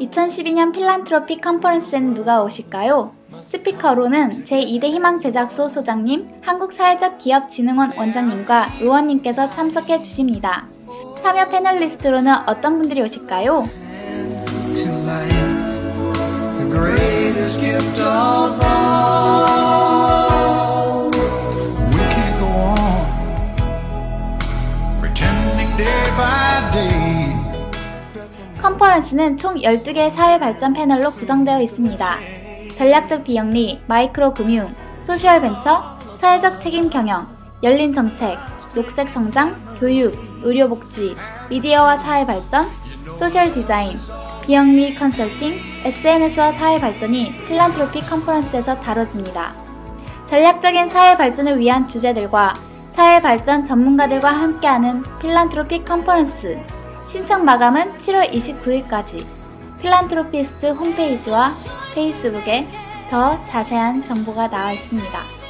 2012년 필란트로피 컨퍼런스에는 누가 오실까요? 스피커로는 제2대 희망제작소 소장님, 한국사회적기업진흥원 원장님과 의원님께서 참석해 주십니다. 참여 패널리스트로는 어떤 분들이 오실까요? 컨퍼런스는 총 12개의 사회발전 패널로 구성되어 있습니다. 전략적 비영리, 마이크로 금융, 소셜 벤처, 사회적 책임 경영, 열린 정책, 녹색 성장, 교육, 의료 복지, 미디어와 사회 발전, 소셜 디자인, 비영리 컨설팅, SNS와 사회 발전이 필란트로피 컨퍼런스에서 다뤄집니다. 전략적인 사회 발전을 위한 주제들과 사회 발전 전문가들과 함께하는 필란트로피 컨퍼런스. 신청 마감은 7월 29일까지. 필란트로피스트 홈페이지와 페이스북에 더 자세한 정보가 나와 있습니다.